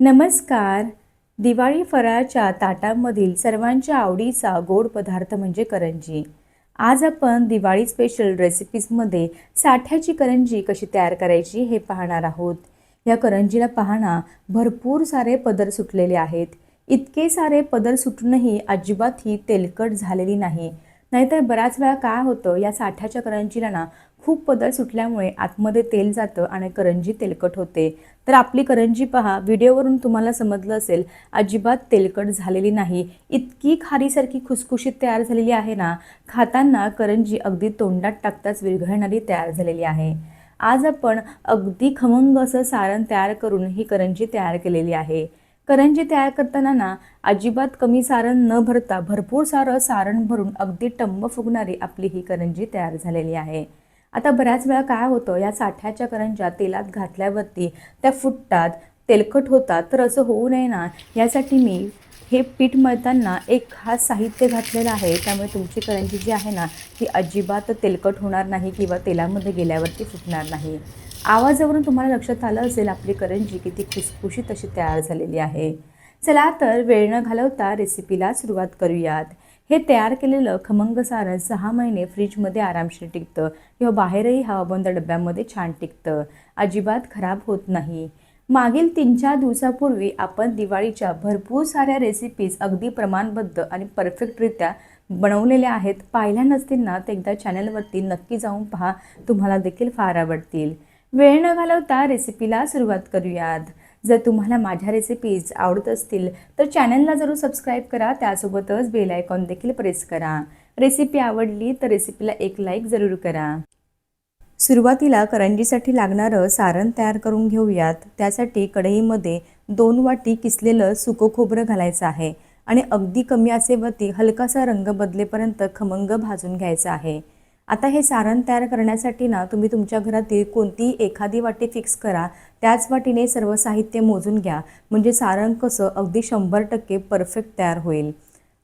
नमस्कार. दिवाळी फराळच्या ताटांमधील सर्वांच्या आवडीचा गोड पदार्थ म्हणजे करंजी. आज आपण दिवाळी स्पेशल रेसिपीजमध्ये साठ्याची करंजी कशी तयार करायची हे पाहणार आहोत. या करंजीला पाहणा भरपूर सारे पदर सुटलेले आहेत. इतके सारे पदर सुटूनही अजिबात ही तेलकट झालेली नाही. नाहीतर बऱ्याच वेळा काय होतं या साठ्याच्या करंजीला ना खूप पदर सुटल्यामुळे आतमध्ये तेल जातं आणि करंजी तेलकट होते. तर आपली करंजी पहा व्हिडिओवरून तुम्हाला समजलं असेल अजिबात तेलकट झालेली नाही. इतकी खारीसारखी खुसखुशीत तयार झालेली आहे ना खाताना करंजी अगदी तोंडात टाकताच विरघळणारी तयार झालेली आहे. आज आपण अगदी खमंग असं सारण तयार करून ही करंजी तयार केलेली आहे. करंजी तयार करताना ना अजिबात कमी सारण न भरता भरपूर सारं सारण भरून अगदी टंब फुगणारी आपली ही करंजी तयार झालेली आहे. आता बऱ्याच वेळा काय होतं या साठ्याच्या करंज्या तेलात घातल्यावरती त्या फुटतात तेलकट होतात तर असं होऊ नये ना. यासाठी मी हे पीठ मळताना एक खास साहित्य घातलेलं आहे. त्यामुळे तुमची करंजी जी आहे ना ती अजिबात तेलकट होणार नाही किंवा तेलामध्ये गेल्यावरती फुटणार नाही. आवाजावरून तुम्हाला लक्षात आलं असेल आपली करंजी किती खुसखुशीत अशी तयार झालेली आहे. चला तर वेळ न घालवता रेसिपीला सुरुवात करूयात. हे तयार केलेलं खमंग सारण सहा महिने फ्रीजमध्ये आरामशीर टिकतं किंवा बाहेरही हवाबंद डब्यामध्ये छान टिकतं. अजिबात खराब होत नाही. मागील तीन चार दिवसापूर्वी आपण दिवाळीच्या भरपूर साऱ्या रेसिपीज अगदी प्रमाणबद्ध आणि परफेक्टरित्या बनवलेल्या आहेत. पाहिल्या नसतील ना एकदा चॅनलवरती नक्की जाऊन पहा. तुम्हाला देखील फार आवडतील. वेळ न घालवता रेसिपीला सुरुवात करूयात. जर तुम्हाला माझ्या रेसिपीज आवडत असतील तर चॅनलला जरूर सबस्क्राईब करा. त्यासोबतच बेल आयकॉन देखील प्रेस करा. रेसिपी आवडली तर रेसिपीला एक लाईक जरूर करा. सुरुवातीला करंजीसाठी लागणारं सारण तयार करून घेऊयात. त्यासाठी कढईमध्ये दोन वाटी किसलेलं सुकं खोबरं घालायचं आहे आणि अगदी कमी असेवरती हलकासा रंग बदलेपर्यंत खमंग भाजून घ्यायचा आहे. आता हे सारण तयार करण्यासाठी ना तुम्ही तुमच्या घरातील कोणतीही एखादी वाटी फिक्स करा. त्याच वाटीने सर्व साहित्य मोजून घ्या. म्हणजे सारण कसं अगदी शंभर टक्के परफेक्ट तयार होईल.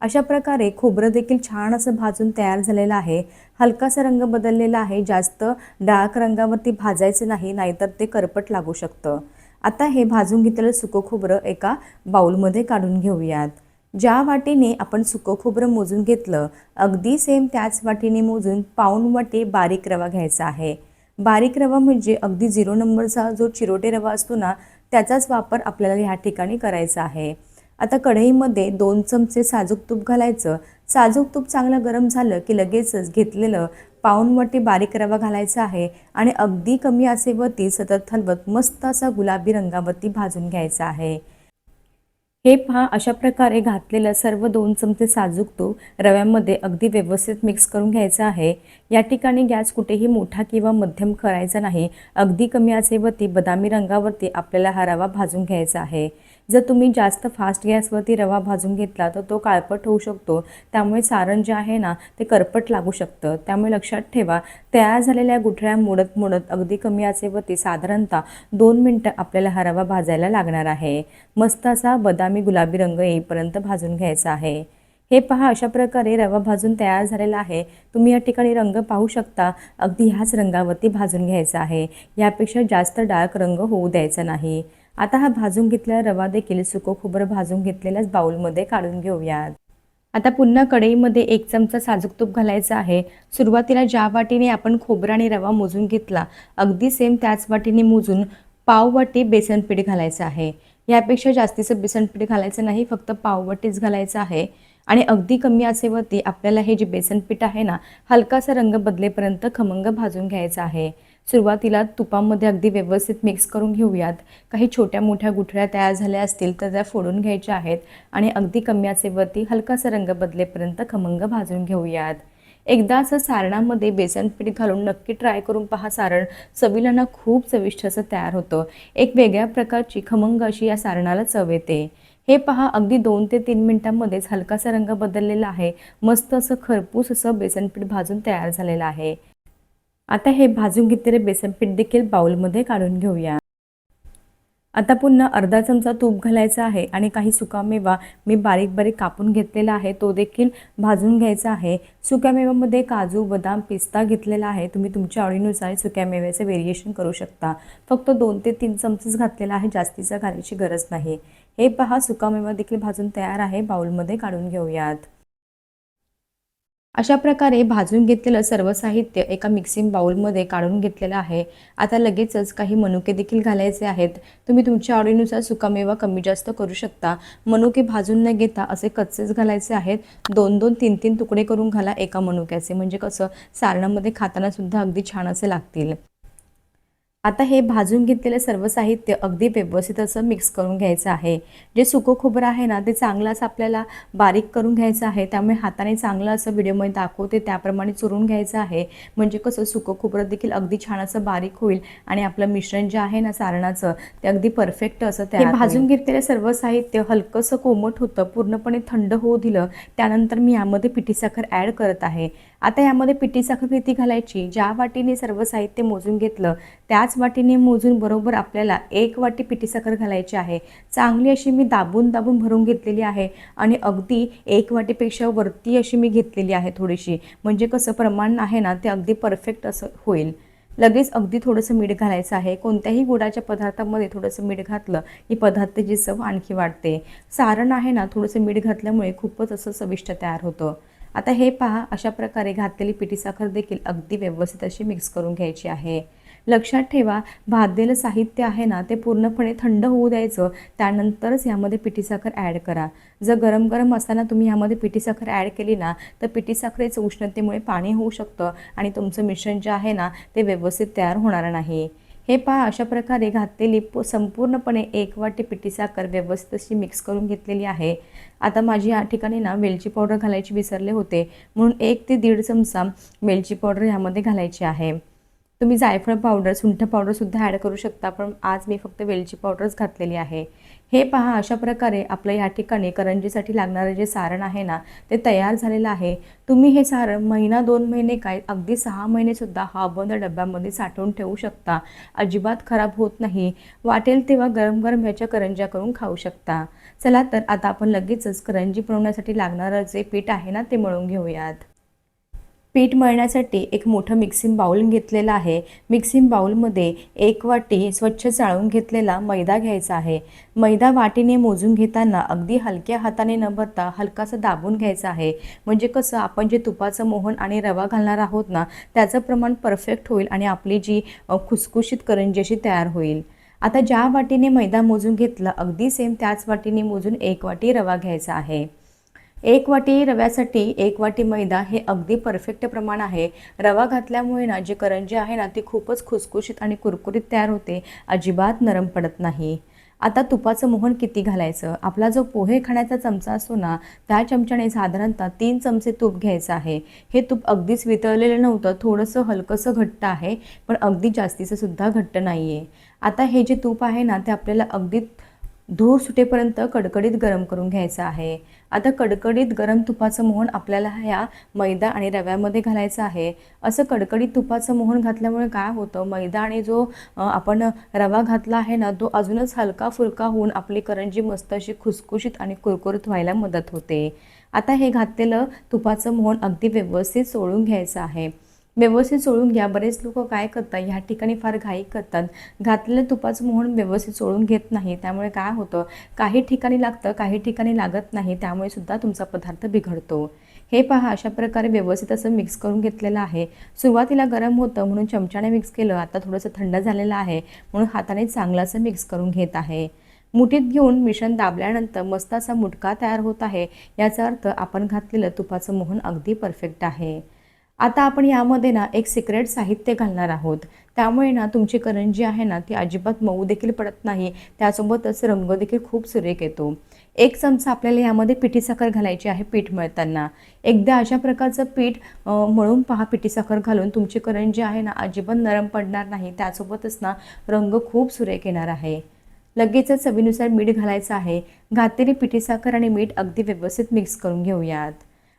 अशा प्रकारे खोबरं देखील छान असं भाजून तयार झालेलं आहे. हलकासा रंग बदललेला आहे. जास्त डार्क रंगावरती भाजायचं नाही नाहीतर ते करपट लागू शकतं. आता हे भाजून घेतलेलं सुकं खोबरं एका बाऊलमध्ये काढून घेऊयात. ज्या वाटीने आपण सुकं खोबरं मोजून घेतलं अगदी सेम त्याच वाटीने मोजून पाऊण वाटी बारीक रवा घ्यायचा आहे. बारीक रवा म्हणजे अगदी झिरो नंबरचा जो चिरोटे रवा असतो ना त्याचाच वापर आपल्याला ह्या ठिकाणी करायचा आहे. आता कढईमध्ये दोन चमचे साजूक तूप घालायचं. साजूक तूप चांगलं गरम झालं की लगेचच घेतलेलं पाऊण बारीक रवा घालायचा आहे आणि अगदी कमी असेवरती सतत हलवत मस्त असा गुलाबी रंगावरती भाजून घ्यायचा आहे. हे पहा अशा प्रकारे घातलेलं सर्व दोन चमचे साजूक तूप रव्यामध्ये अगदी व्यवस्थित मिक्स करून घ्यायचं आहे. या ठिकाणी गॅस कुठेही मोठा किंवा मध्यम करायचा नाही. अगदी कमी आचेवरती बदामी रंगावरती आपल्याला हा रवा भाजून घ्यायचा आहे. जर तुम्ही जास्त फास्ट गॅसवरती रवा भाजून घेतला तर तो काळपट होऊ शकतो. त्यामुळे सारण जे आहे ना ते करपट लागू शकतं. त्यामुळे लक्षात ठेवा तयार झालेल्या गुठळ्या मोडत मोडत अगदी कमी आचेवरती साधारणतः दोन मिनटं आपल्याला हा रवा भाजायला लागणार आहे. मस्त असा बदामी गुलाबी रंग येईपर्यंत भाजून घ्यायचा आहे. हे पहा अशा प्रकारे रवा भाजून तयार झालेला आहे. तुम्ही या ठिकाणी रंग पाहू शकता. अगदी ह्याच रंगावरती भाजून घ्यायचा आहे. यापेक्षा जास्त डार्क रंग होऊ द्यायचा नाही. आता हा भाजून घेतलेला रवा देखील सुको खोबरं भाजून घेतलेल्याच बाऊलमध्ये काढून घेऊयात. आता पुन्हा कढईमध्ये एक चमचा साजूक तूप घालायचं आहे. सुरुवातीला ज्या वाटीने आपण खोबरा आणि रवा मोजून घेतला अगदी सेम त्याच वाटीने मोजून पाव वाटी बेसन पीठ घालायचं आहे. यापेक्षा जास्तीचं बेसन पीठ घालायचं नाही फक्त पाववाटीच घालायचं आहे. आणि अगदी कमी आचेवरती आपल्याला हे जे बेसन पीठ आहे ना हलकासा रंग बदलेपर्यंत खमंग भाजून घ्यायचं आहे. सुरुवातीला तुपामध्ये अगदी व्यवस्थित मिक्स करून घेऊयात. काही छोट्या मोठ्या गुठळ्या तयार झाल्या असतील तर त्या फोडून घ्यायच्या आहेत आणि अगदी कमी आचेवरती हलकासा रंग बदलेपर्यंत खमंग भाजून घेऊयात. एकदा असं सारणामध्ये बेसन पीठ घालून नक्की ट्राय करून पहा. सारण चवीला ना खूप चविष्ट असं तयार होतं. एक वेगळ्या प्रकारची खमंग अशी या सारणाला चव येते. हे पहा अगदी दोन ते तीन मिनटांमध्येच हलकासा रंग बदललेला आहे. मस्त असं खरपूस असं बेसनपीठ भाजून तयार झालेलं आहे. आता हे भाजून घेतलेले बेसनपीठ देखील बाउलमध्ये काढून घेऊया. आता पुन्हा अर्धा चमचा तूप घालायचा आहे आणि काही सुकामेवा मी बारीक बारीक कापून घेतलेला आहे. तो देखील भाजून घ्यायचा आहे. सुक्यामेव्यामध्ये काजू बदाम पिस्ता घेतलेला आहे. तुम्ही तुमच्या आवडीनुसार सुक्यामेव्याचं व्हेरिएशन करू शकता. फक्त दोन ते तीन चमचेच घातलेला आहे. जास्तीचा घालायची गरज नाही. हे पहा सुकामेवा देखील भाजून तयार आहे. बाउलमध्ये काढून घेऊयात. अशा प्रकारे भाजून घेतलेलं सर्व साहित्य एका मिक्सिंग बाउलमध्ये काढून घेतलेलं आहे. आता लगेचच काही मनुके देखील घालायचे आहेत. तुम्ही तुमच्या आवडीनुसार सुकामेवा कमी जास्त करू शकता. मनुके भाजून न घेता असे कच्चेच घालायचे आहेत. दोन दोन तीन तीन तुकडे करून घाला एका मनुक्याचे. म्हणजे कसं सारणामध्ये खाताना सुद्धा अगदी छान असे लागतील. आता हे भाजून घेतलेलं सर्व साहित्य अगदी व्यवस्थित असं मिक्स करून घ्यायचं आहे. जे सुकं खोबरं आहे ना ते चांगलं असं आपल्याला बारीक करून घ्यायचं आहे. त्यामुळे हाताने चांगलं असं व्हिडिओमध्ये दाखवते त्याप्रमाणे चुरून घ्यायचं आहे. म्हणजे कसं सुकं खोबरं देखील अगदी छान असं बारीक होईल आणि आपलं मिश्रण जे आहे ना सारणाचं ते अगदी परफेक्ट असं ते भाजून घेतलेलं सर्व साहित्य हलकंसं कोमट होतं पूर्णपणे थंड होऊ दिलं. त्यानंतर मी यामध्ये पिठी साखर ॲड करत आहे. आता यामध्ये पिठी साखर किती घालायची? ज्या वाटीने सर्व साहित्य मोजून घेतलं त्याच वाटीने मोजून बरोबर आपल्याला एक वाटी पिठी साखर घालायची आहे. चांगली अशी मी दाबून दाबून भरून घेतलेली आहे आणि अगदी एक वाटीपेक्षा वरती अशी मी घेतलेली आहे थोडीशी. म्हणजे कसं प्रमाण आहे ना ते अगदी परफेक्ट असं होईल. लगेच अगदी थोडंसं मीठ घालायचं आहे. कोणत्याही गुडाच्या पदार्थामध्ये थोडंसं मीठ घातलं की पदार्थाची चव आणखी वाढते. सारण आहे ना थोडंसं मीठ घातल्यामुळे खूपच असं चविष्ट तयार होतं. आता हे पहा अशा प्रकारे घातलेली पिठी साखर देखील अगदी व्यवस्थित अशी मिक्स करून घ्यायची आहे. लक्षात ठेवा भाजलेलं साहित्य आहे ना ते पूर्णपणे थंड होऊ द्यायचं. त्यानंतरच यामध्ये पिठी साखर ॲड करा. जर गरम गरम असताना तुम्ही यामध्ये पिठी साखर ॲड केली ना तर पिठी साखरेचं उष्णतेमुळे पाणी होऊ शकतं आणि तुमचं मिश्रण जे आहे ना ते व्यवस्थित तयार होणार नाही. हे पहा अशा प्रकारे घातलेली पो संपूर्णपणे एक वाटी पिठी साखर व्यवस्थित अशी मिक्स करून घेतलेली आहे. आता माझी या ठिकाणी ना वेलची पावडर घालायची विसरले होते म्हणून एक ते दीड चमचा वेलची पावडर ह्यामध्ये घालायची आहे. तुम्ही जायफळ पावडर सुंठ पावडरसुद्धा ॲड करू शकता पण आज मी फक्त वेलची पावडरच घातलेली आहे. हे पहा अशा प्रकारे आपलं या ठिकाणी करंजीसाठी लागणारं जे सारण आहे ना ते तयार झालेलं आहे. तुम्ही हे सारण महिना दोन महिने काय अगदी सहा महिनेसुद्धा हा बंद डब्यामध्ये साठवून ठेवू शकता. अजिबात खराब होत नाही. वाटेल तेव्हा गरम गरम ह्याच्या करंज्या करून खाऊ शकता. चला तर आता आपण लगेचच करंजी बनवण्यासाठी लागणारं जे पीठ आहे ना ते मळून घेऊयात. पीठ मळण्यासाठी एक मोठं मिक्सिंग बाऊल घेतलेलं आहे. मिक्सिंग बाऊलमध्ये एक वाटी स्वच्छ चाळून घेतलेला मैदा घ्यायचा आहे. मैदा वाटीने मोजून घेताना अगदी हलक्या हाताने न भरता हलकासा दाबून घ्यायचा आहे. म्हणजे कसं आपण जे तुपाचं मोहन आणि रवा घालणार आहोत ना त्याचं प्रमाण परफेक्ट होईल आणि आपली जी खुसखुशीत करंजी अशी तयार होईल. आता ज्या वाटीने मैदा मोजून घेतला अगदी सेम त्याच वाटीने मोजून एक वाटी रवा घ्यायचा आहे. एक वाटी रव्यासाठी एक वाटी मैदा हे अगदी परफेक्ट प्रमाण आहे. रवा घातल्यामुळे ना जी करंजी आहे ना ती खूपच खुसखुशीत आणि कुरकुरीत तयार होते. अजिबात नरम पडत नाही. आता तुपाचं मोहन किती घालायचं? आपला जो पोहे खाण्याचा चमचा असतो ना त्या चमच्याने साधारणतः तीन चमचे तूप घ्यायचं आहे. हे तूप अगदीच वितळलेलं नव्हतं थोडंसं हलकंसं घट्ट आहे पण अगदी जास्तीचं सुद्धा घट्ट नाही आहे आता हे जे तूप आहे ना ते आपल्याला अगदी धूर सुटेपर्यंत कडकडीत गरम करून घ्यायचं आहे. आता कडकडीत गरम तुपाचं मोहन आपल्याला ह्या मैदा आणि रव्यामध्ये घालायचं आहे. असं कडकडीत तुपाचं मोहन घातल्यामुळे काय होतं? मैदा आणि जो आपण रवा घातला आहे ना तो अजूनच हलका फुलका होऊन आपली करंजी मस्त अशी खुसखुशीत आणि कुरकुरीत व्हायला मदत होते. आता हे घातलेलं तुपाचं मोहन अगदी व्यवस्थित सोडून घ्यायचं आहे. व्यवस्थित सोडून घ्या. बरेच लोक काय करतात ह्या ठिकाणी फार घाई करतात. घातलेलं तुपाचं मोहन व्यवस्थित सोडून घेत नाही. त्यामुळे काय होतं काही ठिकाणी लागतं काही ठिकाणी लागत नाही. त्यामुळे सुद्धा तुमचा पदार्थ बिघडतो. हे पहा अशा प्रकारे व्यवस्थित असं मिक्स करून घेतलेलं आहे. सुरुवातीला गरम होतं म्हणून चमच्याने मिक्स केलं. आता थोडंसं थंड झालेलं आहे म्हणून हाताने चांगलं असं मिक्स करून घेत आहे. मुठीत घेऊन मिश्रण दाबल्यानंतर मस्त असा मुटका तयार होत आहे. याचा अर्थ आपण घातलेलं तुपाचं मोहन अगदी परफेक्ट आहे. आता आपण यामध्ये ना एक सिक्रेट साहित्य घालणार आहोत. त्यामुळे ना तुमची करंजी आहे ना ती अजिबात मऊ देखील पडत नाही. त्यासोबतच रंग देखील खूप सुरेख येतो. एक चमचा आपल्याला यामध्ये पिठी साखर घालायची आहे पीठ मळताना. एकदा अशा प्रकारचं पीठ मळून पहा पिठी साखर घालून. तुमची करंजी आहे ना अजिबात नरम पडणार नाही. त्यासोबतच ना रंग खूप सुरेख येणार आहे. लगेचच चवीनुसार मीठ घालायचं आहे. घातलेली पिठी साखर आणि मीठ अगदी व्यवस्थित मिक्स करून घेऊयात.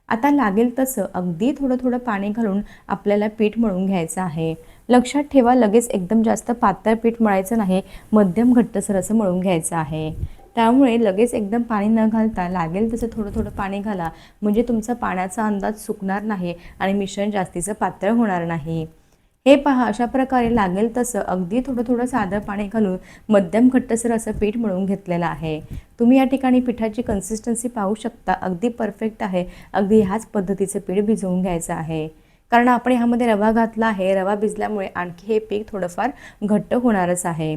आता लागेल तसं अगदी थोडं थोडं पाणी घालून आपल्याला पीठ मळून घ्यायचं आहे. लक्षात ठेवा लगेच एकदम जास्त पातळ पीठ मळायचं नाही मध्यम घट्टसर असं मळून घ्यायचं आहे. त्यामुळे लगेच एकदम पाणी न घालता लागेल तसं थोडं थोडं पाणी घाला. म्हणजे तुमचा पाण्याचा अंदाज चुकणार नाही आणि मिश्रण जास्तीचं पातळ होणार नाही. हे पहा अशा प्रकारे लागेल तसं अगदी थोडं थोडं साधं पाणी घालून मध्यम घट्टसर असं पीठ मळून घेतलेलं आहे. तुम्ही या ठिकाणी पिठाची कन्सिस्टन्सी पाहू शकता. अगदी परफेक्ट आहे. अगदी ह्याच पद्धतीचं पीठ भिजवून घ्यायचं आहे. कारण आपण ह्यामध्ये रवा घातला आहे. रवा भिजल्यामुळे आणखी हे पीक थोडंफार घट्ट होणारच आहे.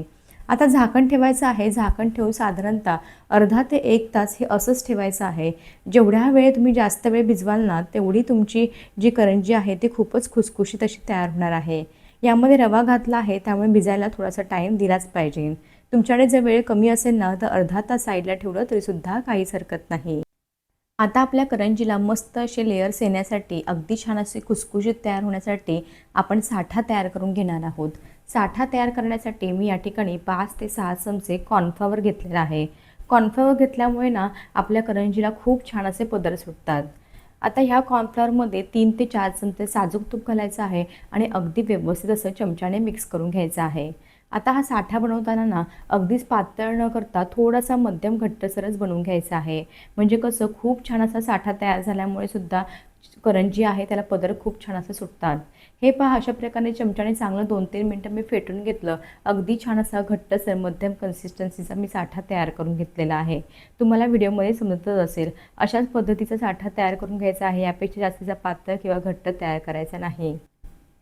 आता झाकण ठेवायचं आहे. झाकण ठेवून साधारणतः अर्धा ते एक तास हे असंच ठेवायचं आहे. जेवढ्या वेळ तुम्ही जास्त वेळ भिजवाल ना तेवढी तुमची जी करंजी आहे ती खूपच खुसखुशीत अशी तयार होणार आहे. यामध्ये रवा घातला आहे त्यामुळे भिजायला थोडासा टाईम दिलाच पाहिजे. तुमच्याकडे जर वेळ कमी असेल ना तर अर्धा तास साईडला ठेवलं तरीसुद्धा काहीच हरकत नाही. आता आपल्या करंजीला मस्त असे लेयर्स येण्यासाठी अगदी छान असे खुसखुशीत तयार होण्यासाठी आपण साठा तयार करून घेणार आहोत. साठा तयार करण्यासाठी मी या ठिकाणी पाच ते सहा चमचे कॉर्नफ्लॉवर घेतलेला आहे. कॉर्नफ्लॉवर घेतल्यामुळे ना आपल्या करंजीला खूप छान असे पदर सुटतात. आता ह्या कॉर्नफ्लॉवरमध्ये तीन ते चार चमचे साजूक तूप घालायचं आहे आणि अगदी व्यवस्थित असं चमच्याने मिक्स करून घ्यायचं आहे. आता हा साठा बनवताना ना अगदीच पातळ न करता थोडासा मध्यम घट्टसरच बनवून घ्यायचा आहे. म्हणजे कसं खूप छान असा साठा तयार झाल्यामुळे सुद्धा करंजी आहे त्याला पदर खूप छान असं सुटतात. हे पहा अशा प्रकारे चमच्याने चांगलं दोन तीन मिनटं मी फेटून घेतलं. अगदी छान असा घट्टसर मध्यम कन्सिस्टन्सीचा मी साठा तयार करून घेतलेला आहे. तुम्हाला व्हिडिओमध्ये समजतच असेल अशाच पद्धतीचा साठा तयार करून घ्यायचा आहे यापेक्षा जास्तीचा पातळ किंवा घट्ट तयार करायचा नाही.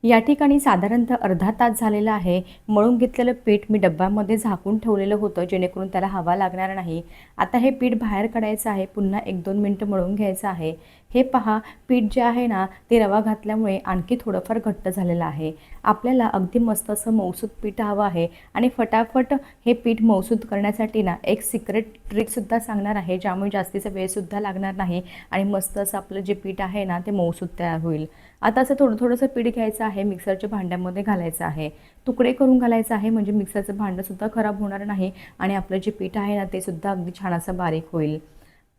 या ठिकाणी साधारणतः अर्धा तास झालेला आहे. मळून घेतलेलं पीठ मी डब्यामध्ये झाकून ठेवलेलं होतं जेणेकरून त्याला हवा लागणार नाही. आता हे पीठ बाहेर काढायचं आहे पुन्हा एक दोन मिनटं मळून घ्यायचं आहे. हे पहा पीठ जे आहे ना ते रवा घातल्यामुळे आणखी थोडंफार घट्ट झालेलं आहे. आपल्याला अगदी मस्त असं मौसूद पीठ हवं आहे आणि फटाफट हे पीठ मौसूद करण्यासाठी ना एक सिक्रेट ट्रिकसुद्धा सांगणार आहे ज्यामुळे जास्तीचा वेळसुद्धा लागणार नाही आणि मस्त असं आपलं जे पीठ आहे ना ते मौसूद तयार होईल. आता असं थोडं थोडंसं पीठ घ्यायचं आहे मिक्सरच्या भांड्यामध्ये घालायचं आहे. तुकडे करून घालायचं आहे म्हणजे मिक्सरचं भांडंसुद्धा खराब होणार नाही आणि आपलं जे पीठ आहे ना ते सुद्धा अगदी छान असं बारीक होईल.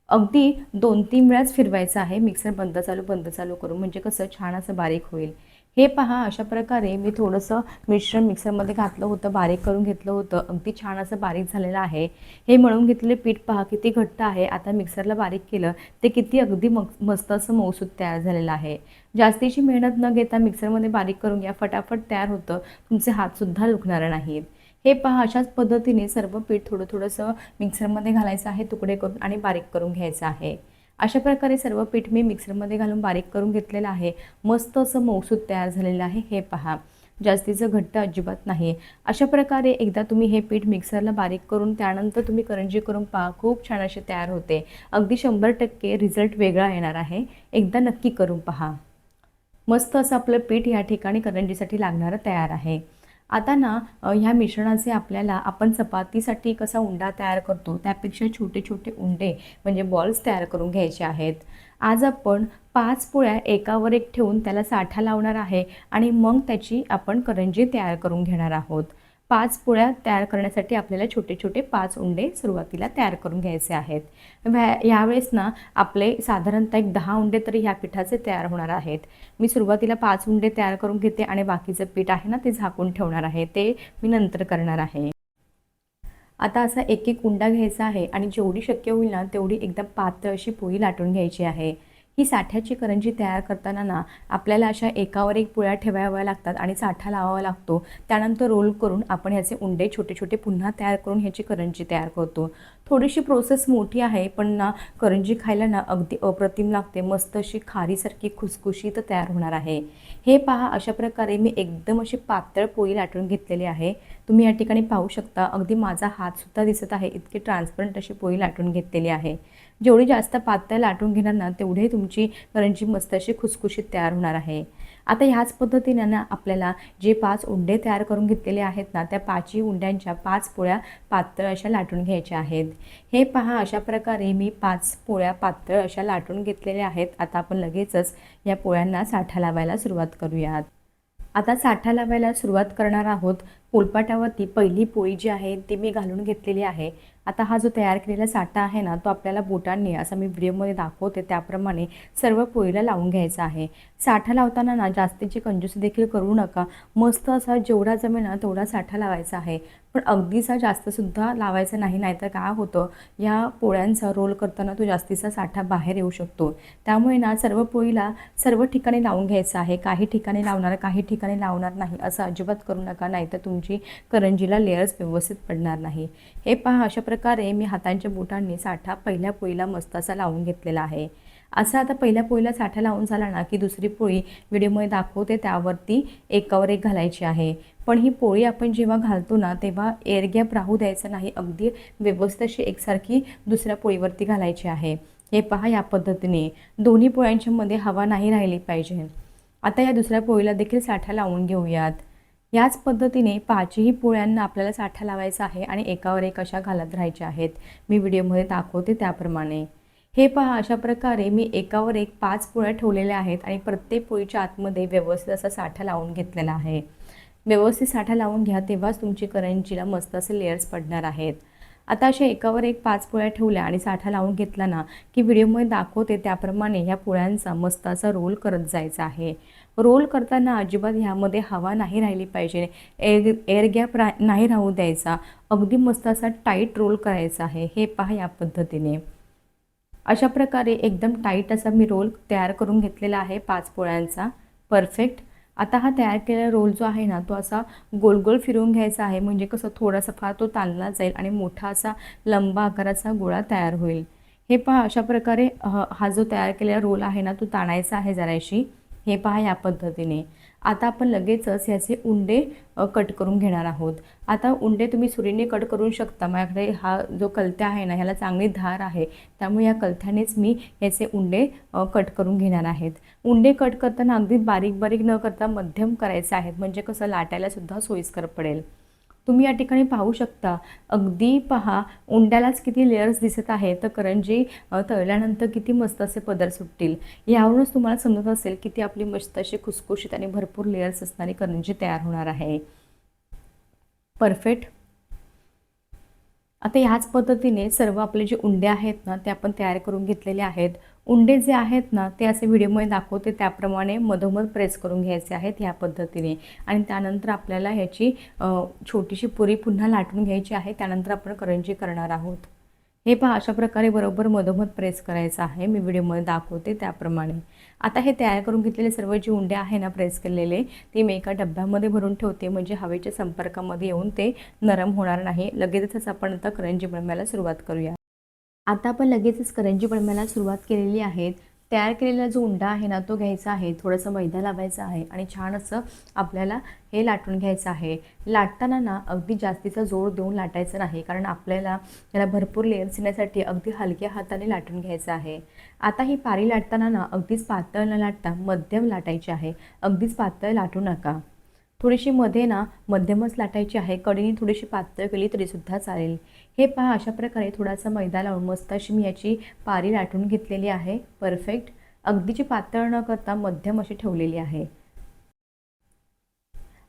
अगदी दोन तीन वेळाच फिरवायचं आहे. मिक्सर बंद चालू बंद चालू करून. म्हणजे कसं? छान असं बारीक होईल. हे पहा अशा प्रकारे मी थोडंसं मिश्रण मिक्सरमध्ये घातलं होतं बारीक करून घेतलं होतं. अगदी छान असं बारीक झालेलं आहे. हे मळून घेतलेले पीठ पहा किती घट्ट आहे. आता मिक्सरला बारीक केलं ते किती अगदी मग मस्त असं मौसूद तयार झालेलं आहे. जास्तीची मेहनत न घेता मिक्सरमध्ये बारीक करून घ्या. फटाफट तयार होतं. तुमचे हातसुद्धा दुखणार नाहीत. हे पहा अशाच पद्धतीने सर्व पीठ थोडं थोडंसं मिक्सरमध्ये घालायचं आहे तुकडे करून आणि बारीक करून घ्यायचं आहे. अशा प्रकारे सर्व पीठ मी मिक्सरमध्ये घालून बारीक करून घेतलेलं आहे. मस्त असं मौसूद तयार झालेलं आहे हे पहा. जास्तीचं घट्ट अजिबात नाही. अशा प्रकारे एकदा तुम्ही हे पीठ मिक्सरला बारीक करून त्यानंतर तुम्ही करंजी करून पहा खूप छान असे तयार होते. अगदी शंभर टक्के रिझल्ट वेगळा येणार आहे. एकदा नक्की करून पहा. मस्त असं आपलं पीठ या ठिकाणी करंजीसाठी लागणारं तयार आहे. आता ना ह्या मिश्रणाचे आपल्याला आपण चपातीसाठी कसा उंडा तयार करतो. त्यापेक्षा छोटे छोटे उंडे म्हणजे बॉल्स तयार करून घ्यायचे आहेत. आज आपण पाच पोळ्या एकावर एक ठेवून त्याला साठा लावणार आहे आणि मग त्याची आपण करंजी तयार करून घेणार आहोत. पाच पोळ्या तयार करण्यासाठी आपल्याला छोटे छोटे पाच उंडे सुरुवातीला तयार करून घ्यायचे आहेत. व्या- यावेळेस ना आपले साधारणतः एक दहा उंडे तरी ह्या पिठाचे तयार होणार आहेत. मी सुरुवातीला पाच उंडे तयार करून घेते आणि बाकीचं पीठ आहे ना ते झाकून ठेवणार आहे. ते मी नंतर करणार आहे. आता असा एक एक उंडा घ्यायचा आहे आणि जेवढी शक्य होईल ना तेवढी एकदम पातळ अशी पोळी लाटून घ्यायची आहे. ही साठ्याची करंजी तयार करताना ना आपल्याला अशा एकावर एक पुळ्या ठेवाव्या लागतात आणि साठा लावावा लागतो. त्यानंतर रोल करून आपण ह्याचे उंडे छोटे छोटे पुन्हा तयार करून ह्याची करंजी तयार करतो. थोडीशी प्रोसेस मोठी आहे पण ना करंजी खायला ना अगदी अप्रतिम लागते. मस्त अशी खारीसारखी खुसखुशीत तयार होणार आहे. हे पहा अशा प्रकारे मी एकदम अशी पातळ पोळी लाटून घेतलेली आहे. तुम्ही या ठिकाणी पाहू शकता अगदी माझा हातसुद्धा दिसत आहे इतकी ट्रान्सपरंट अशी पोळी लाटून घेतलेली आहे. जेवढी जास्त पातळ लाटून घेणार ना तेवढी तुमची करंजी मस्त अशी खुसखुशीत तयार होणार आहे. आता ह्याच पद्धतीने ना आपल्याला जे पाच उंडे तयार करून घेतलेले आहेत ना त्या पाचही उंड्यांच्या पाच पोळ्या पातळ अशा लाटून घ्यायच्या आहेत. हे पहा अशा प्रकारे मी पाच पोळ्या पातळ अशा लाटून घेतलेल्या आहेत. आता आपण लगेचच या पोळ्यांना साठा लावायला सुरुवात करूयात. आता साठा लावायला सुरुवात करणार आहोत. पोलपाटावरती पहिली पोळी जी आहे ती मी घालून घेतलेली आहे. आता हा जो तयार केलेला साठा आहे ना तो आपल्याला बोटांनी असं मी व्हिडिओमध्ये दाखवते त्याप्रमाणे सर्व पोळीला लावून घ्यायचा आहे. साठा लावताना ना जास्तीची कंजूसी देखील करू नका. मस्त असा जेवढा जमेल ना तेवढा साठा लावायचा आहे. पण अगदीचा जास्तसुद्धा लावायचा नाही नाहीतर काय होतं? या पोळ्यांचा रोल करताना तो जास्तीचा साठा बाहेर येऊ शकतो. त्यामुळे ना सर्व पोळीला सर्व ठिकाणी लावून घ्यायचं आहे. काही ठिकाणी लावणार काही ठिकाणी लावणार नाही असं अजिबात करू नका नाहीतर तुमची करंजीला लेअर्स व्यवस्थित पडणार नाही. हे पहा अशा प्रकारे मी हातांच्या बोटांनी साठा पहिल्या पोळीला मस्त असा लावून घेतलेला आहे. असं आता पहिल्या पोळीला साठा लावून झाला ना की दुसरी पोळी व्हिडिओमध्ये दाखवते त्यावरती एकावर एक घालायची आहे. पण ही पोळी आपण जेव्हा घालतो ना तेव्हा एअर गॅप राहू द्यायचं नाही अगदी व्यवस्थितशी एकसारखी दुसऱ्या पोळीवरती घालायची आहे. हे पहा या पद्धतीने. दोन्ही पोळ्यांच्यामध्ये हवा नाही राहिली पाहिजे. आता या दुसऱ्या पोळीला देखील साठा लावून घेऊयात. याच पद्धतीने पाचही पोळ्यांना आपल्याला साठा लावायचा आहे आणि एकावर एक अशा घालत राहायच्या आहेत. मी व्हिडिओमध्ये दाखवते त्याप्रमाणे. हे पहा अशा प्रकारे मी एकावर एक पाच पोळ्या ठेवलेल्या आहेत आणि प्रत्येक पोळीच्या आतमध्ये व्यवस्थित असा साठा लावून घेतलेला आहे. व्यवस्थित साठा लावून घ्या तेव्हाच तुमची करंजीला मस्त असे लेयर्स पडणार आहेत. आता अशा एकावर एक पाच पोळ्या ठेवल्या आणि साठा लावून घेतला ना की व्हिडिओमध्ये दाखवते त्याप्रमाणे ह्या पोळ्यांचा मस्त असा रोल करत जायचा आहे. रोल करताना अजिबात ह्यामध्ये हवा नाही राहिली पाहिजे. एअर एअर गॅप रा नाही राहू द्यायचा. अगदी मस्त असा टाईट रोल करायचा आहे. हे पहा या पद्धतीने. अशा प्रकारे एकदम टाईट असा मी रोल तयार करून घेतलेला आहे पाच पोळ्यांचा. परफेक्ट आता हा तयार केलेला रोल जो आहे ना तो असा गोल गोल फिरवून घ्यायचा आहे. म्हणजे कसं थोडासा फार तो ताणला जाईल आणि मोठा असा लंबा आकाराचा गोळा तयार होईल. हे पहा अशा प्रकारे हा जो तयार केलेला रोल आहे ना तो ताणायचा आहे जराशी. हे पहा या पद्धतीने. आता आपण लगेचच याचे उंडे कट करून घेणार आहोत. आता उंडे तुम्ही सुरीने कट करू शकता. माझ्याकडे हा जो कलत्या आहे ना ह्याला चांगली धार आहे. त्यामुळे या कलथ्यानेच मी याचे उंडे कट करून घेणार आहेत. उंडे कट करताना अगदी बारीक बारीक न करता मध्यम करायचे आहेत. म्हणजे कसं लाटायलासुद्धा सोयीस्कर पडेल. तुम्ही या ठिकाणी पाहू शकता. अगदी पहा उंड्यालाच किती लेयर्स दिसत आहे तर करंजी तळल्यानंतर किती मस्त असे पदर सुटतील. यावरूनच तुम्हाला समजत असेल की ती आपली मस्त अशी खुसखुशीत आणि भरपूर लेयर्स असणारी करंजी तयार होणार आहे. परफेक्ट आता ह्याच पद्धतीने सर्व आपले जे उंडे आहेत ना ते आपण तयार करून घेतलेले आहेत. उंडे जे आहेत ना ते असे व्हिडिओमध्ये दाखवते. त्याप्रमाणे मधोमध प्रेस करून घ्यायचे आहेत ह्या पद्धतीने. आणि त्यानंतर आपल्याला ह्याची छोटीशी पुरी पुन्हा लाटून घ्यायची आहे. त्यानंतर आपण करंजी करणार आहोत. हे पहा अशा प्रकारे बरोबर मधोमध प्रेस करायचं आहे. मी व्हिडिओमध्ये दाखवते त्याप्रमाणे. आता हे तयार करून घेतलेले सर्व जे उंडे आहे ना प्रेस केलेले ते मी एका डब्यामध्ये भरून ठेवते. म्हणजे हवेच्या संपर्कामध्ये येऊन ते नरम होणार नाही. लगेचच आपण आता करंजी बनवायला सुरुवात करूया. आता आपण लगेचच करंजी बनवायला सुरुवात केलेली आहे. तयार केलेला जो उंडा आहे ना तो घ्यायचा आहे. थोडंसं मैदा लावायचा आहे आणि छान असं आपल्याला हे लाटून घ्यायचं आहे. लाटताना ना अगदी जास्तीचा जोर देऊन लाटायचं नाही कारण आपल्याला याला भरपूर लेअर्स येण्यासाठी अगदी हलक्या हाताने लाटून घ्यायचं आहे. आता ही पारी लाटताना ना अगदीच पातळ न लाटता मध्यम लाटायची आहे. अगदीच पातळ लाटू नका. थोडीशी मध्ये ना मध्यमच लाटायची आहे. कडेने थोडीशी पातळ केली तरीसुद्धा चालेल. हे पहा अशा प्रकारे थोडासा मैदा लावून मस्त अशी मी याची पारी लाटून घेतलेली आहे. परफेक्ट अगदीची पातळ न करता मध्यम अशी ठेवलेली आहे.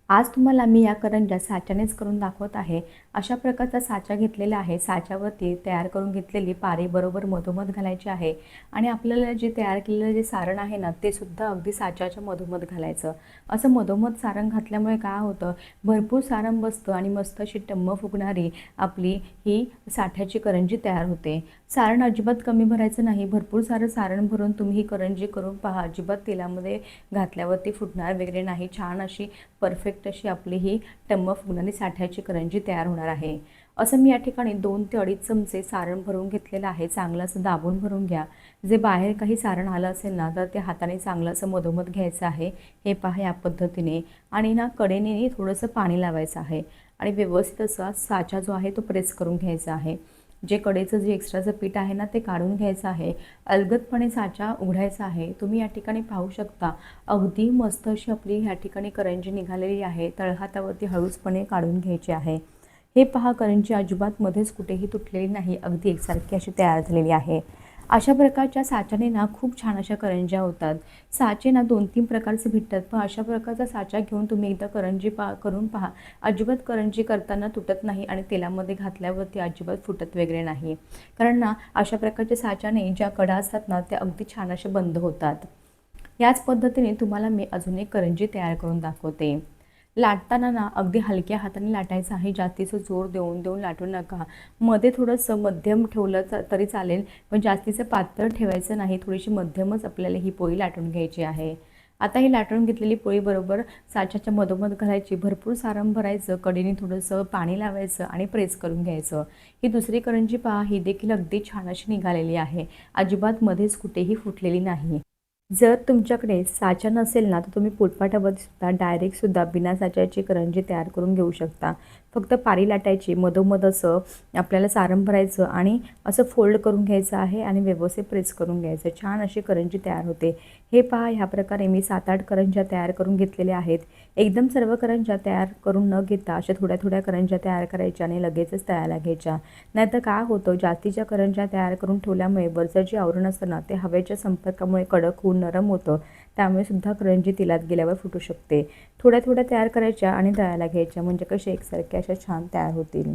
आज तुम्हाला मी या करंज्या साच्यानेच करून दाखवत आहे. अशा प्रकारचा साचा घेतलेला आहे. साच्यावरती तयार करून घेतलेली पारी बरोबर मधोमध घालायची आहे. आणि आपल्याला जे तयार केलेलं जे सारण आहे ना ते सुद्धा अगदी साच्याच्या मधोमध घालायचं. असं मधोमध सारण घातल्यामुळे काय होतं? भरपूर सारण बसतं आणि मस्त अशी टम्म फुगणारी आपली ही साठ्याची करंजी तयार होते. सारण अजिबात कमी भरायचं नाही. भरपूर सारं सारण भरून तुम्ही ही करंजी करून पहा. अजिबात तेलामध्ये घातल्यावरती फुटणार वगैरे नाही. छान अशी परफेक्ट अशी आपली ही टम्म फुगणारी साठ्याची करंजी तयार होणार आहे. असं मी या ठिकाणी दोन ते अडीच चमचे सारण भरून घेतलेलं आहे. चांगलं असं दाबून भरून घ्या. जे बाहेर काही सारण आलं असेल ना तर ते हाताने चांगलं असं मधोमध घ्यायचं आहे. हे पहा या पद्धतीने. आणि ना कडेने थोडंसं पाणी लावायचं आहे. आणि व्यवस्थित असा साचा जो आहे तो प्रेस करून घ्यायचा आहे. जे कडेचं जे एक्स्ट्राचं पीठ आहे ना ते काढून घ्यायचं आहे. अलगदपणे साचा उघडायचा आहे. तुम्ही या ठिकाणी पाहू शकता. अगदी मस्त अशी आपली ह्या ठिकाणी करंजी निघालेली आहे. तळहातावरती हळूचपणे काढून घ्यायची आहे. हे पहा करंजी अजिबात मध्येच कुठेही तुटलेली नाही. अगदी एकसारखी अशी तयार झालेली आहे. अशा प्रकारच्या साच्याने ना खूप छान अशा करंज्या होतात. साचे ना दोन तीन प्रकारचे भेटतात. पण अशा प्रकारचा साचा घेऊन तुम्ही एकदा करंजी पा करून पहा. अजिबात करंजी करताना तुटत नाही आणि तेलामध्ये घातल्यावरती अजिबात फुटत वगैरे नाही. कारण ना अशा प्रकारच्या साच्याने ज्या कडा असतात ना त्या अगदी छान अशा बंद होतात. याच पद्धतीने तुम्हाला मी अजून एक करंजी तयार करून दाखवते. लाटताना ना अगदी हलक्या हाताने लाटायचं आहे. जास्तीचं जोर देऊन देऊन लाटू नका. मध्ये थोडंसं मध्यम ठेवलं तरी चालेल पण जास्तीचं पातळ ठेवायचं नाही. थोडीशी मध्यमच आपल्याला ही पोळी लाटून घ्यायची आहे. आता ही लाटून घेतलेली पोळी बरोबर साच्याच्या मधोमध घालायची. भरपूर सारण भरायचं कडीने थोडंसं पाणी लावायचं आणि प्रेस करून घ्यायचं. ही दुसरी करंजी पहा ही देखील अगदी छान अशी निघालेली आहे. अजिबात मध्येच कुठेही फुटलेली नाही. जर तुमच्याकडे साचा नसेल ना तर तुम्ही पोटपाटावरती सुद्धा डायरेक्टसुद्धा बिना साच्याची करंजी तयार करून घेऊ शकता. फक्त पारी लाटायची मधोमध असं आपल्याला सारण भरायचं आणि असं फोल्ड करून घ्यायचं आहे आणि व्यवस्थित प्रेस करून घ्यायचं. छान अशी करंजी तयार होते. हे पहा ह्या प्रकारे मी सात आठ करंज्या तयार करून घेतलेल्या आहेत. एकदम सर्व करंज्या तयार करून न घेता अशा थोड्या थोड्या करंज्या तयार करायच्या आणि लगेचच तयार घ्यायच्या. नाहीतर काय होतं जास्तीच्या करंज्या तयार करून ठेवल्यामुळे वरचं जे आवरण असतं ना ते हवेच्या संपर्कामुळे कडक होऊन नरम होतं. त्यामुळे सुद्धा करंजी तेलात गेल्यावर फुटू शकते. थोड्या थोड्या तयार करायच्या आणि तळायला घ्यायच्या म्हणजे कसे एकसारख्या अशा छान तयार होतील.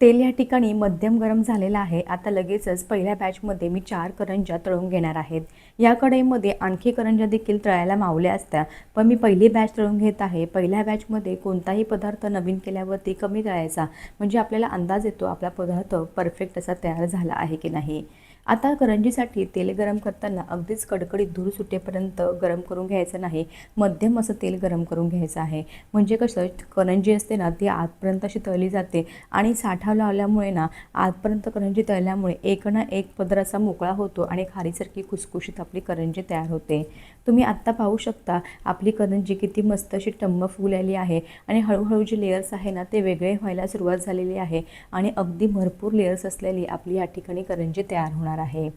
तेल या ठिकाणी मध्यम गरम झालेलं आहे. आता लगेचच पहिल्या बॅचमध्ये मी चार करंज्या तळून घेणार आहेत. या कढईमध्ये आणखी करंज्या देखील तळायला मावल्या असत्या. पण मी पहिली बॅच तळून घेत आहे. पहिल्या बॅचमध्ये कोणताही पदार्थ नवीन केल्यावरती कमी तळायचा. म्हणजे आपल्याला अंदाज येतो आपला पदार्थ परफेक्ट असा तयार झाला आहे की नाही. आता करंजीसाठी तेल गरम करताना अगदीच कडकडीत धूर सुटेपर्यंत गरम करून घ्यायचं नाही. मध्यम असं तेल गरम करून घ्यायचं आहे. म्हणजे कसं करंजी असते ना ती आतपर्यंत अशी तळली जाते आणि साठा लावल्यामुळे ना आतपर्यंत करंजी तळल्यामुळे एक ना एक पदर असा मोकळा होतो आणि खारीसारखी खुसखुशीत आपली करंजी तयार होते. तुम्ही आत्ता पाहू शकता आपली करंजी किती मस्त अशी टम्म फुगलेली आहे आणि हळूहळू जे लेयर्स आहे ना ते वेगळे व्हायला सुरुवात झालेली आहे आणि अगदी भरपूर लेयर्स असलेली आपली या ठिकाणी करंजी तयार होणार आहे.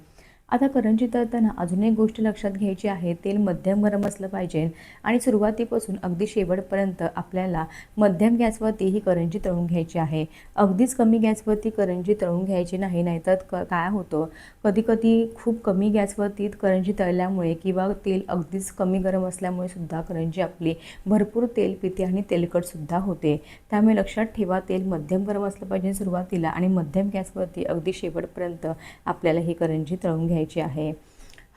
आता करंजी तळताना अजून एक गोष्ट लक्षात घ्यायची आहे तेल मध्यम गरम असलं पाहिजे आणि सुरुवातीपासून अगदी शेवटपर्यंत आपल्याला मध्यम गॅसवरती ही करंजी तळून घ्यायची आहे. अगदीच कमी गॅसवरती करंजी तळून घ्यायची नाही नाहीतर क काय होतं? कधी कधी खूप कमी गॅसवरती करंजी तळल्यामुळे किंवा तेल अगदीच कमी गरम असल्यामुळे सुद्धा करंजी आपली भरपूर तेल पिते आणि तेलकटसुद्धा होते. त्यामुळे लक्षात ठेवा तेल मध्यम गरम असलं पाहिजे सुरुवातीला आणि मध्यम गॅसवरती अगदी शेवटपर्यंत आपल्याला ही करंजी तळून घ्यायची आहे.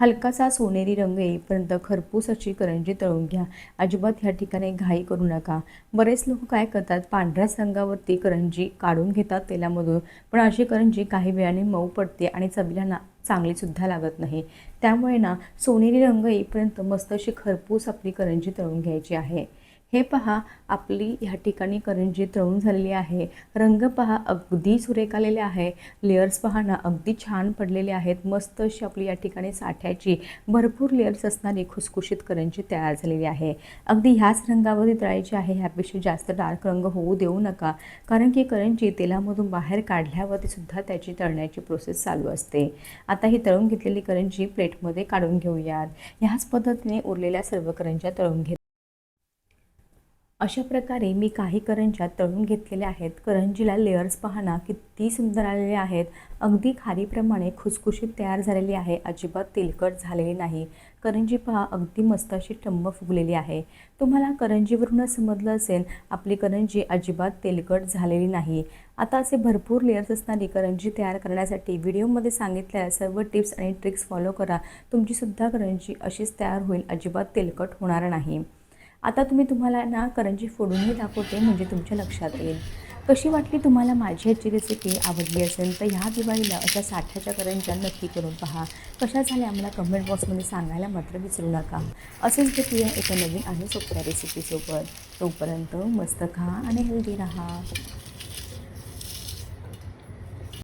हलकासा सोनेरी रंग येईपर्यंत खरपूस अशी करंजी तळून घ्या. अजिबात ह्या ठिकाणी घाई करू नका. बरेच लोक काय करतात पांढऱ्याच रंगावरती करंजी काढून घेतात तेलामधून. पण अशी करंजी काही वेळाने मऊ पडते आणि चवीला ना चांगलीसुद्धा लागत नाही. त्यामुळे ना सोनेरी रंग येईपर्यंत मस्त अशी खरपूस आपली करंजी तळून घ्यायची आहे. हे पहा आपली ह्या ठिकाणी करंजी तळून झालेली आहे. रंग पहा अगदी सुरेख आलेले आहे. लेयर्स पहा ना अगदी छान पडलेले आहेत. मस्त अशी आपली या ठिकाणी साठ्याची भरपूर लेयर्स असणारी खुसखुशीत करंजी तयार झालेली आहे. अगदी ह्याच रंगावरती तळायची आहे ह्यापेक्षा जास्त डार्क रंग होऊ देऊ नका. कारण की करंजी तेलामधून बाहेर काढल्यावरती सुद्धा त्याची तळण्याची प्रोसेस चालू असते. आता ही तळून घेतलेली करंजी प्लेटमध्ये काढून घेऊयात. ह्याच पद्धतीने उरलेल्या सर्व करंज्या तळून घेत अशा प्रकारे मी काही करंज्या तळून घेतलेल्या आहेत. करंजीला लेअर्स पाहना किती सुंदर आलेले आहेत. अगदी खारीप्रमाणे खुसखुशीत तयार झालेली आहे. अजिबात तेलकट झालेली नाही. करंजी पहा अगदी मस्त अशी टंब फुगलेली आहे. तुम्हाला करंजीवरूनच समजलं असेल आपली करंजी अजिबात तेलकट झालेली नाही. आता असे भरपूर लेअर्स असणारी करंजी तयार करण्यासाठी व्हिडिओमध्ये सांगितलेल्या सर्व टिप्स आणि ट्रिक्स फॉलो करा. तुमचीसुद्धा करंजी अशीच तयार होईल अजिबात तेलकट होणार नाही. आता तुम्ही तुम्हाला ना करंजी फोडूनही दाखवते म्हणजे तुमच्या लक्षात येईल. कशी वाटली तुम्हाला माझी ह्याची रेसिपी आवडली असेल तर ह्या दिवाळीला अशा साठ्याच्या करंज्या नक्की करून पहा. कशा झाल्या आम्हाला कमेंट बॉक्समध्ये सांगायला मात्र विसरू नका. असेच भेटूया एका नवीन आणि सोप्या रेसिपीसोबत तोपर्यंत मस्त खा आणि हेल्दी राहा.